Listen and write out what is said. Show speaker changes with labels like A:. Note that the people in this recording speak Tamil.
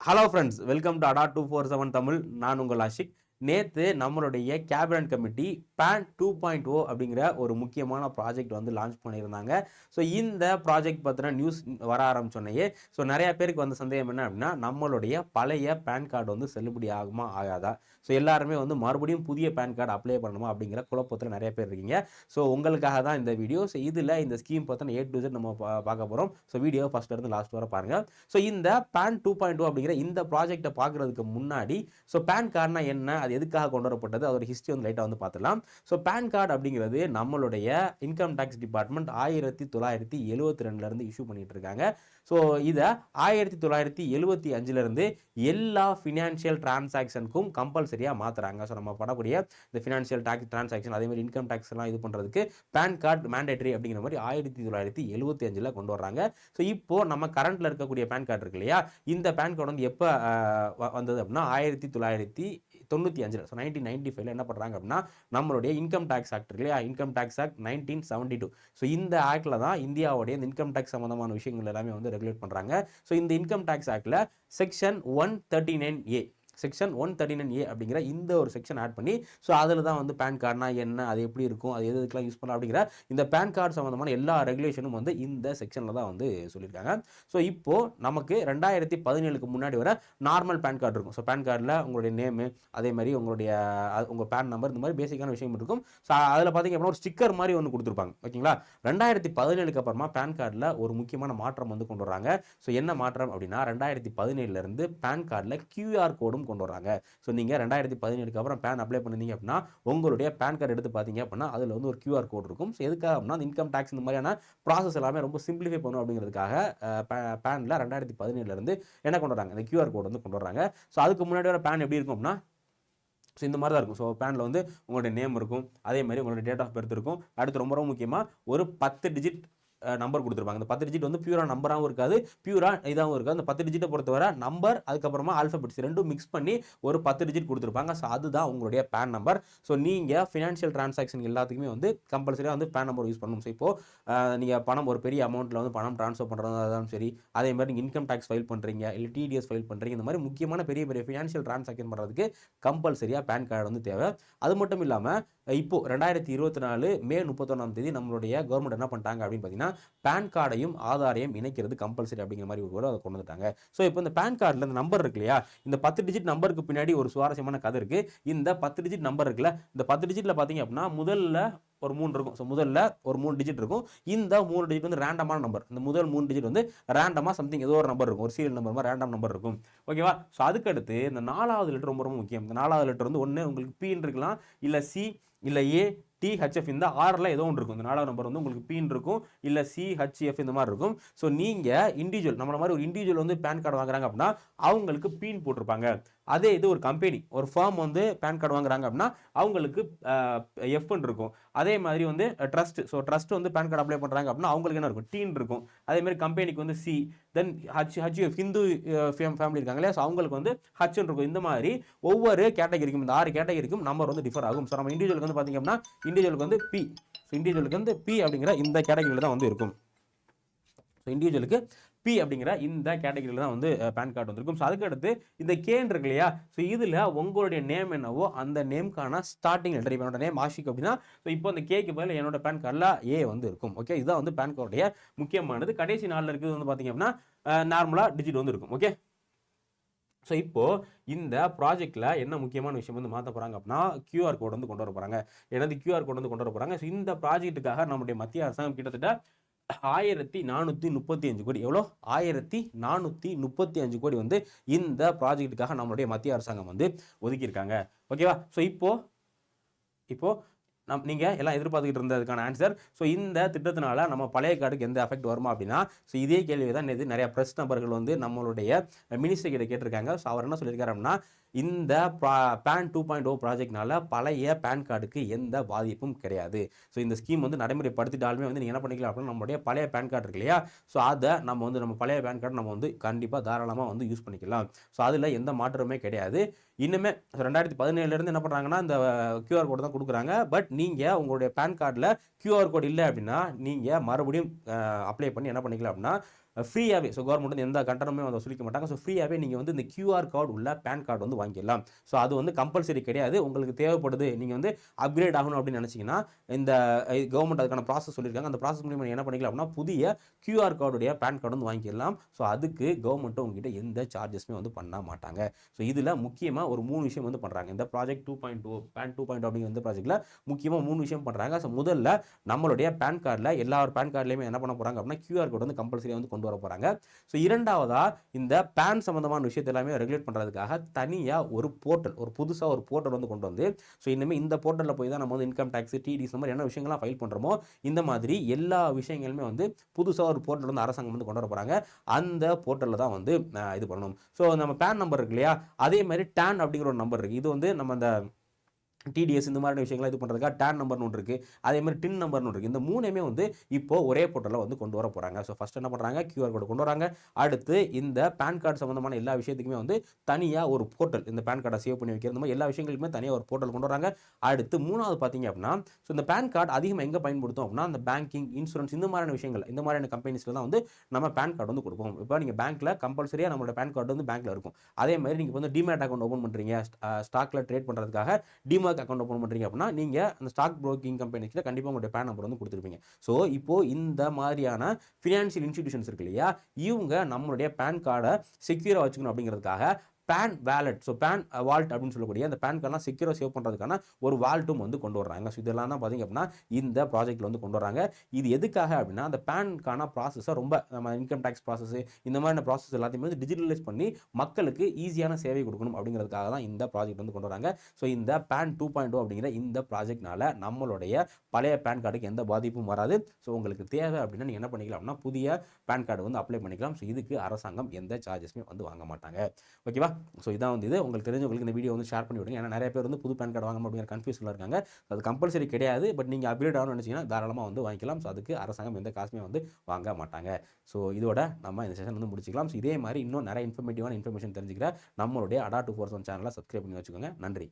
A: Hello friends welcome to Adda two four seven Tamil நான் உங்கள் ஆஷிக். நேற்று நம்மளுடைய cabinet committee PAN two point O அப்படிங்கிற ஒரு முக்கியமான ப்ராஜெக்ட் வந்து லான்ச் பண்ணியிருந்தாங்க. ஸோ இந்த ப்ராஜெக்ட் பற்றின நியூஸ் வர ஆரம்பிச்சோன்னையே ஸோ நிறையா பேருக்கு வந்த சந்தேகம் என்ன அப்படின்னா நம்மளுடைய பழைய பேன் கார்டு வந்து செல்லுபடி ஆகுமா ஆகாதா? ஸோ எல்லாருமே வந்து மறுபடியும் புதிய பேன் கார்டு அப்ளை பண்ணணுமா அப்படிங்கிற குழப்பத்தில் நிறைய பேர் இருக்கீங்க. ஸோ உங்களுக்காக தான் இந்த வீடியோ ஸோ இதில் இந்த ஸ்கீம் பற்றின ஏ டு Z நம்ம பா- பார்க்க போகிறோம் ஸோ வீடியோ ஃபஸ்ட்லேருந்து லாஸ்ட் வரை பாருங்கள் ஸோ இந்த பேன் டூ பாயிண்ட் அப்படிங்கிற இந்த ப்ராஜெக்ட்டை பார்க்குறதுக்கு முன்னாடி ஸோ பேன் கார்டுனா என்ன? அது எதுக்காக கொண்டு வரப்பட்டது? அதோட ஹிஸ்ட்ரி வந்து லைட்டாக வந்து பார்த்துலாம் ஸோ பேன் கார்டு அப்படிங்கிறது நம்மளுடைய இன்கம் டேக்ஸ் டிபார்ட்மெண்ட் ஆயிரத்தி தொள்ளாயிரத்தி எழுபத்தி ரெண்டுலேருந்து இஷ்யூ பண்ணிட்டு இருக்காங்க. ஸோ இதை ஆயிரத்தி தொள்ளாயிரத்தி எழுபத்தி அஞ்சுலேருந்து எல்லா ஃபினான்ஷியல் டிரான்சாக்ஷனுக்கும் கம்பல்சரியாக மாற்றுறாங்க ஸோ நம்ம படக்கூடிய இந்த ஃபினான்ஷியல் டேக்ஸ் டிரான்சாக்ஷன் அதேமாதிரி இன்கம் டேக்ஸ் எல்லாம் இது பண்ணுறதுக்கு பேன் கார்டு மேண்டேட்ரி அப்படிங்கிற மாதிரி ஆயிரத்தி தொள்ளாயிரத்தி எழுபத்தி அஞ்சில் கொண்டு வர்றாங்க. ஸோ இப்போ நம்ம கரண்ட்டில் இருக்கக்கூடிய பேன் கார்டு இருக்கு இல்லையா? இந்த பேன் கார்டு வந்து எப்போ வந்தது அப்படின்னா ஆயிரத்தி தொள்ளாயிரத்தி தொண்ணூற்றி அஞ்சில். ஸோ நைன்டீன் நைன்டி ஃபைவ்ல என்ன பண்ணுறாங்க அப்படின்னா நம்மளுடைய இன்கம் டேக்ஸ் ஆக்ட் இல்லையா? Income tax act nineteen seventy two so இந்த ஆக்டில் தான் இந்தியாவுடைய இந்த இன்கம் டேக்ஸ் சம்மந்தமான விஷயங்கள் எல்லாமே வந்து ரெகுலேட் பண்ணுறாங்க ஸோ இந்த இன்கம் டேக்ஸ் ஆக்டில் section one thirty nine A section one thirty nine A அப்படிங்கிற இந்த ஒரு செக்ஷன் ஆட் பண்ணி ஸோ அதில் தான் வந்து பேன் கார்டுனா என்ன அது எப்படி இருக்கும் அது எது எதுக்கெல்லாம் யூஸ் பண்ணலாம் அப்படிங்கிற இந்த பேன் கார்டு சம்மந்தமான எல்லா ரெகுலேஷனும் வந்து இந்த செக்ஷனில் தான் வந்து சொல்லியிருக்காங்க. ஸோ இப்போது நமக்கு ரெண்டாயிரத்தி பதினேழுக்கு முன்னாடி வர நார்மல் பேன் கார்டு இருக்கும். ஸோ பேன் கார்டில் உங்களுடைய நேமு அதே மாதிரி உங்களுடைய உங்கள் பேன் நம்பர் இந்த மாதிரி பேசிக்கான விஷயம் இருக்கும். ஸோ அதில் பார்த்தீங்க அப்படின்னா ஒரு ஸ்டிக்கர் மாதிரி ஒன்று கொடுத்துருப்பாங்க. ஓகேங்களா? ரெண்டாயிரத்தி பதினேழுக்கு அப்புறமா பேன் கார்டில் ஒரு முக்கியமான மாற்றம் வந்து கொண்டு வராங்க ஸோ என்ன மாற்றம் அப்படின்னா ரெண்டாயிரத்தி பதினேழுலேருந்து பேன் கார்டில் கியூஆர் கோடும் கொண்டு வராங்க ஸோ நீங்கள் ரெண்டாயிரத்தி பதினேழுக்கு அப்புறம் பேன் அப்ளை பண்ணிருந்தீங்க அப்படின்னா உங்களுடைய பேன் கார்டு எடுத்து பார்த்தீங்க அப்படின்னா அதில் வந்து ஒரு கியூஆர் கோட் இருக்கும். ஸோ எதுக்காக அப்படின்னா அந்த இன்கம் டேக்ஸ் இந்த மாதிரியான ப்ராசஸ் எல்லாமே ரொம்ப சிம்பிளிஃபை பண்ணும் அப்படிங்கிறதுக்காக பேனில் ரெண்டாயிரத்தி பதினேழுலேருந்து என்ன கொண்டு வராங்க இந்த கியூஆர் கோட் வந்து கொண்டு வராங்க ஸோ அதுக்கு முன்னாடி வர பேன் எப்படி இருக்கும் அப்படின்னா ஸோ இந்த மாதிரி தான் இருக்கும் ஸோ பேனில் வந்து உங்களுடைய நேம் இருக்கும். அதே மாதிரி உங்களுடைய டேட் ஆஃப் பர்த் இருக்கும். அடுத்து ரொம்ப ரொம்ப முக்கியமாக ஒரு பத்து டிஜிட் நம்பர் கொடுத்துருப்பாங்க. இந்த பத்து டிஜிட் வந்து பியூரா நம்பராகவும் இருக்காது. பியூரா இதாகவும் இருக்காது. அந்த பத்து டிஜிட்டை பொறுத்தவரை நம்பர் அதுக்கப்புறமா ஆல்ஃபபெட்ஸ் ரெண்டும் மிக்ஸ் பண்ணி ஒரு பத்து டிஜிட் கொடுத்துருப்பாங்க. ஸோ அதுதான் உங்களுடைய பேன் நம்பர் ஸோ நீங்கள் ஃபினான்ஷியல் டிரான்சாக்ஷன் எல்லாத்துக்குமே வந்து கம்பல்சரியாக வந்து பேன் நம்பர் யூஸ் பண்ணணும். ஸோ இப்போது நீங்கள் பணம் ஒரு பெரிய அமௌண்ட்டில் வந்து பணம் ட்ரான்ஸ்ஃபர் பண்ணுறதா இருந்தாலும் சரி. அதே மாதிரி நீங்கள் இன்கம் டேக்ஸ் ஃபைல் பண்ணுறீங்க இல்லை டிடிஎஸ் ஃபைல் பண்ணுறீங்க இந்த மாதிரி முக்கியமான பெரிய பெரிய ஃபினான்ஷியல் டிரான்சாக்ஷன் பண்ணுறதுக்கு கம்பல்சரியாக பேன் கார்டு வந்து தேவை. அது மட்டும் இல்லாமல் இப்போது ரெண்டாயிரத்தி இருபத்தி நாலு மே முப்பத்தொன்னாம் தேதி நம்மளுடைய கவர்மெண்ட் என்ன பண்ணிட்டாங்க அப்படின்னு பார்த்தீங்கன்னா பேன் கார்டையும் ஆதாரையும் இணைக்கிறது கம்பல்சரி அப்படிங்கிற மாதிரி ஒரு அதை கொண்டு வந்துட்டாங்க ஸோ இப்போ இந்த பேன் கார்டில் இந்த நம்பர் இருக்கு இல்லையா? இந்த பத்து டிஜிட் நம்பருக்கு பின்னாடி ஒரு சுவாரஸ்யமான கதை இருக்குது இந்த பத்து டிஜிட் நம்பர் இருக்குல்ல இந்த பத்து டிஜிட்டில் பார்த்தீங்க அப்படின்னா முதல்ல ஒரு மூணு இருக்கும். ஸோ முதல்ல ஒரு மூணு டிஜிட் இருக்கும். இந்த மூணு டிஜிட் வந்து ரேண்டமான நம்பர் இந்த முதல் மூணு டிஜிட் வந்து ரேண்டமாக சம்திங் ஏதோ ஒரு நம்பர் இருக்கும். ஒரு சீரியல் நம்பர் மாதிரி ரேண்டம் நம்பர் இருக்கும். ஓகேவா ஸோ அதுக்கடுத்து இந்த நாலாவது லெட்டர் ரொம்ப ரொம்ப முக்கியம். இந்த நாலாவது லெட்டர் வந்து ஒன்று உங்களுக்கு பின்னு இருக்கலாம் இல்லை சி இல்லை ஏ டிஹெச்எஃப் இந்த ஆறில் ஏதோ ஒன்று இருக்கும். இந்த நாலாவது நம்பர் வந்து உங்களுக்கு பின் இருக்கும். இல்லை சிஹெச்எஃப் இந்த மாதிரி இருக்கும். ஸோ நீங்கள் இண்டிவிஜுவல் நம்மள மாதிரி ஒரு இண்டிவிஜுவல் வந்து பேன் கார்டு வாங்குறாங்க அப்படின்னா அவங்களுக்கு பீன் போட்டிருப்பாங்க. அதே இது ஒரு கம்பெனி ஒரு ஃபார்ம் வந்து பேன் கார்டு வாங்குறாங்க அப்படின்னா அவங்களுக்கு எஃப்னு இருக்கும். அதே மாதிரி வந்து ட்ரஸ்ட் ஸோ ட்ரஸ்ட் வந்து பேன் கார்டு அப்ளை பண்ணுறாங்க அப்படின்னா அவங்களுக்கு என்ன இருக்கும்? டீன் இருக்கும். அதே மாதிரி கம்பெனிக்கு வந்து C then H HUF Hindu family இருக்காங்க இல்லையா? ஸோ அவங்களுக்கு வந்து ஹச்னு இருக்கும். இந்த மாதிரி ஒவ்வொரு கேட்டகரிக்கும் இந்த ஆறு கேட்டகரிக்கும் நம்பர் வந்து டிஃபர் ஆகும். ஸோ நம்ம இண்டிவிஜுவலுக்கு வந்து பார்த்திங்க அப்படின்னா இண்டிவிஜுவலுக்கு வந்து பி ஸோ இண்டிவிஜுவலுக்கு வந்து பி அப்படிங்கிற இந்த கேட்டகரியில் தான் வந்து இருக்கும். ஸோ இண்டிவிஜுவலுக்கு பி அப்படிங்கிற இந்த கேட்டகரியில் தான் வந்து பேன் கார்டு வந்திருக்கும். ஸோ அதுக்கடுத்து இந்த கேன் இருக்கு இல்லையா? ஸோ இதில் உங்களுடைய நேம் என்னவோ அந்த நேம்க்கான ஸ்டார்டிங் லெட்டர் இப்போ என்னோட நேம் ஆஷிக் அப்படின்னா ஸோ இப்போ அந்த கேக்கு பதில் என்னோட பேன் கார்டில் ஏ வந்து இருக்கும் ஓகே இதுதான் வந்து பேன் கார்டுடைய முக்கியமானது. கடைசி நாளில் இருக்கிறது வந்து பார்த்தீங்க அப்படின்னா நார்மலாக டிஜிட் வந்து இருக்கும் ஓகே ஸோ இப்போது இந்த ப்ராஜெக்ட்டில் என்ன முக்கியமான விஷயம் வந்து மாற்ற போகிறாங்க அப்படின்னா கியூஆர் கோட் வந்து கொண்டு வர போகிறாங்க எனது கியூஆர் கோட் வந்து கொண்டு வர போகிறாங்க ஸோ இந்த ப்ராஜெக்ட்டுக்காக நம்முடைய மத்திய அரசாங்கம் கிட்டத்தட்ட ஆயிரத்தி நானூற்றி முப்பத்தி அஞ்சு கோடி. எவ்வளோ? ஆயிரத்தி நானூற்றி முப்பத்தி அஞ்சு கோடி வந்து இந்த ப்ராஜெக்ட்டுக்காக நம்மளுடைய மத்திய அரசாங்கம் வந்து ஒதுக்கியிருக்காங்க. ஓகேவா ஸோ இப்போது இப்போது நம் நீங்கள் எல்லாம் எதிர்பார்த்துக்கிட்டு இருந்ததுக்கான ஆன்சர் ஸோ இந்த திட்டத்தினால நம்ம பழைய கார்டுக்கு எந்த எஃபெக்ட் வருமா அப்படின்னா ஸோ இதே கேள்வி தான் நேற்று நிறைய ப்ரெஸ் நபர்கள் வந்து நம்மளுடைய மினிஸ்டர் கிட்ட கேட்டிருக்காங்க. ஸோ அவர் என்ன சொல்லியிருக்காரு அப்படின்னா இந்த பேன் டூ பாயிண்ட் ஓ ப்ராஜெக்ட்னால பழைய பேன் கார்டுக்கு எந்த பாதிப்பும் கிடையாது. ஸோ இந்த ஸ்கீம் வந்து நடைமுறைப்படுத்திட்டாலுமே வந்து நீங்கள் என்ன பண்ணிக்கலாம் அப்படின்னா நம்மளுடைய பழைய பேன் கார்டு இருக்கு இல்லையா? ஸோ அதை நம்ம வந்து நம்ம பழைய பேன் கார்டு நம்ம வந்து கண்டிப்பாக தாராளமாக வந்து யூஸ் பண்ணிக்கலாம். ஸோ அதில் எந்த மாற்றமே கிடையாது. இன்னுமே ரெண்டாயிரத்தி பதினேழுலேருந்து என்ன பண்ணுறாங்கன்னா இந்த கியூஆர் கோடு தான் கொடுக்குறாங்க. பட் நீங்கள் உங்களுடைய பேன் கார்டில் கியூஆர் கோட் இல்லை அப்படின்னா நீங்கள் மறுபடியும் அப்ளை பண்ணி என்ன பண்ணிக்கலாம் அப்படின்னா ஃப்ரீயாகவே ஸோ கவர்மெண்ட் வந்து எந்த கட்டணமே வந்து வசூலிக்க மாட்டாங்க. ஸோ ஃப்ரீயாகவே நீங்கள் வந்து இந்த கியூஆர் கார்டு உள்ள பேன் கார்டு வந்து வாங்கிடலாம். ஸோ அது வந்து கம்பல்சரி கிடையாது. உங்களுக்கு தேவைப்படுது நீங்கள் வந்து அப்கிரேட் ஆகணும் அப்படின்னு நினச்சிங்கன்னா இந்த கவர்மெண்ட் அதுக்கான ப்ராசஸ் சொல்லியிருக்காங்க. அந்த ப்ராசஸ் மூலியமாக என்ன பண்ணிக்கலாம் அப்படின்னா புதிய கியூஆர் கார்டுடைய பேன் கார்டு வந்து வாங்கிக்கலாம் ஸோ அதுக்கு கவர்மெண்ட்டும் உங்ககிட்ட எந்த சார்ஜஸ்மே வந்து பண்ண மாட்டாங்க. ஸோ இதில் முக்கியமாக ஒரு மூணு விஷயம் வந்து பண்ணுறாங்க இந்த project two point two PAN two point அப்படிங்கிற இந்த ப்ராஜெக்ட்டில் முக்கியமாக மூணு விஷயம் பண்ணுறாங்க ஸோ முதல்ல நம்மளுடைய பேன் கார்டில் எல்லா பேன் கார்டுலையுமே என்ன பண்ண போகிறாங்க அப்படின்னா கியூஆர் கோட் வந்து கம்பல்சரி வந்து கொண்டு வர போகிறாங்க ஸோ இரண்டாவதாக இந்த பேன் சம்மந்தமான விஷயத்தை எல்லாமே ரெகுலேட் பண்ணுறதுக்காக தனியாக ஒரு போர்ட்டல் ஒரு புதுசாக ஒரு போர்ட்டல் வந்து கொண்டு வந்து ஸோ இனிமேல் இந்த போர்ட்டலில் போய் தான் நம்ம வந்து இன்கம் டேக்ஸ் டிடிஸ் இந்த மாதிரி என்ன விஷயங்கள்லாம் ஃபைல் பண்ணுறோமோ இந்த மாதிரி எல்லா விஷயங்களுமே வந்து புதுசாக ஒரு போர்ட்டல் வந்து அரசாங்கம் வந்து கொண்டு வர போகிறாங்க அந்த போர்ட்டலில் தான் வந்து இது பண்ணணும். ஸோ நம்ம பேன் நம்பர் இருக்கு இல்லையா? அதே மாதிரி டேன் அப்படிங்கிற ஒரு நம்பர் இருக்குது இது வந்து நம்ம அந்த டிடிஎஸ் இந்த மாதிரி விஷயங்களை இது பண்ணுறதுக்காக டேன் நம்பர்னு ஒன்று இருக்குது அதே மாதிரி டின் நம்பர்னு ஒன்று இருக்குது இந்த மூணுமே வந்து இப்போ ஒரே போர்ட்டலில் வந்து கொண்டு வர போகிறாங்க ஸோ ஃபஸ்ட் என்ன பண்ணுறாங்க கியூஆர் கோடு கொண்டு வராங்க. அடுத்து இந்த பேன் கார்டு சம்மந்தமான எல்லா விஷயத்துக்குமே வந்து தனியாக ஒரு போர்ட்டல் இந்த பேன் கார்டை சேவ் பண்ணி வைக்கிறது மாதிரி எல்லா விஷயங்களுக்குமே தனியாக ஒரு போர்ட்டல் கொண்டு வராங்க. அடுத்து மூணாவது பார்த்தீங்க அப்படின்னா ஸோ இந்த பேன் கார்டு அதிகமாக எங்கே பயன்படுத்தும் அப்படின்னா அந்த பேங்கிங் இன்சூரன்ஸ் இந்த மாதிரியான விஷயங்கள் இந்த மாதிரியான கம்பெனிஸில் தான் வந்து நம்ம பேன் கார்டு வந்து கொடுப்போம். இப்போ நீங்கள் பேங்க்கில் கம்பல்சரியாக நம்மளோட பேன் கார்டு வந்து பேங்க்கில் இருக்கும். அதே மாதிரி நீங்கள் வந்து டிமேட் அக்கௌண்ட் ஓப்பன் பண்ணுறீங்க ஸ்டாக்கில் ட்ரேட் பண்ணுறதுக்காக டிமார்க் அக்கௌண்ட் ஓப்பன் பண்ணுறீங்க அப்படின்னா நீங்கள் அந்த ஸ்டாக் ப்ரோக்கிங் கம்பெனிஸில் கண்டிப்பாக உங்களுடைய பேன் நம்பர் வந்து கொடுத்துருப்பீங்க. ஸோ இப்போது இந்த மாதிரியான ஃபினான்ஷியல் இன்ஸ்டிடியூஷன்ஸ் இருக்கு இல்லையா இவங்க நம்மளுடைய பேன் கார்டை செக்யூராக வச்சுக்கணும் அப்படிங்கிறதுக்காக PAN wallet so PAN vault அப்படின்னு சொல்லக்கூடிய அந்த பேன் கார்டெலாம் சீக்கிரம் சேவ் பண்ணுறதுக்கான ஒரு வால்ட்டும் வந்து கொண்டு வர்றாங்க. ஸோ இதெல்லாம் தான் பார்த்தீங்க அப்படின்னா இந்த ப்ராஜெக்ட்டில் வந்து கொண்டு வராங்க இது எதுக்காக அப்படின்னா அந்த பேனுக்கான ப்ராசஸை ரொம்ப நம்ம இன்கம் டேக்ஸ் ப்ராசஸ் இந்த மாதிரியான ப்ராசஸ் எல்லாத்தையுமே வந்து டிஜிட்டலைஸ் பண்ணி மக்களுக்கு ஈஸியான சேவை கொடுக்கணும் அப்படிங்கிறதுக்காக தான் இந்த ப்ராஜெக்ட் வந்து கொண்டு வராங்க ஸோ இந்த பேன் டூ பாயிண்ட் அப்படிங்கிற இந்த ப்ராஜெக்ட்னால நம்மளுடைய பழைய பேன் கார்டுக்கு எந்த பாதிப்பும் வராது. ஸோ உங்களுக்கு தேவை அப்படின்னா நீங்கள் என்ன பண்ணிக்கலாம் அப்படின்னா புதிய பேன் கார்டு வந்து அப்ளை பண்ணிக்கலாம். ஸோ இதுக்கு அரசாங்கம் எந்த சார்ஜஸுமே வந்து வாங்க மாட்டாங்க. ஓகேவா ஸோ இதான் வந்து இது. உங்களுக்கு தெரிஞ்சவங்களுக்கு இந்த வீடியோ வந்து ஷேர் பண்ணி விடுங்க. ஏன்னா நிறைய பேர் வந்து புது பேன் கார்டு வாங்கணும் அப்படிங்கிற கன்ஃபியூஷனில் இருக்காங்க. அது கம்பல்சரி கிடையாது. பட் நீங்கள் அப்டேட் ஆகணும்னு நினச்சிங்கன்னா தாராளமாக வந்து வாங்கிக்கலாம். ஸோ அதுக்கு அரசாங்கம் எந்த காசுமே வந்து வாங்க மாட்டாங்க. ஸோ இதோட நம்ம இந்த செஷன் வந்து முடிச்சிக்கலாம். ஸோ இதே மாதிரி இன்னும் நிறைய இன்ஃபர்மேட்டிவான இன்ஃபர்மேஷன் தெரிஞ்சுக்கிற நம்மளுடைய அடா டூ ஃபோர் ஒன் சேனலை சப்ஸ்கிரைப் பண்ணி வச்சுக்கோங்க. நன்றி.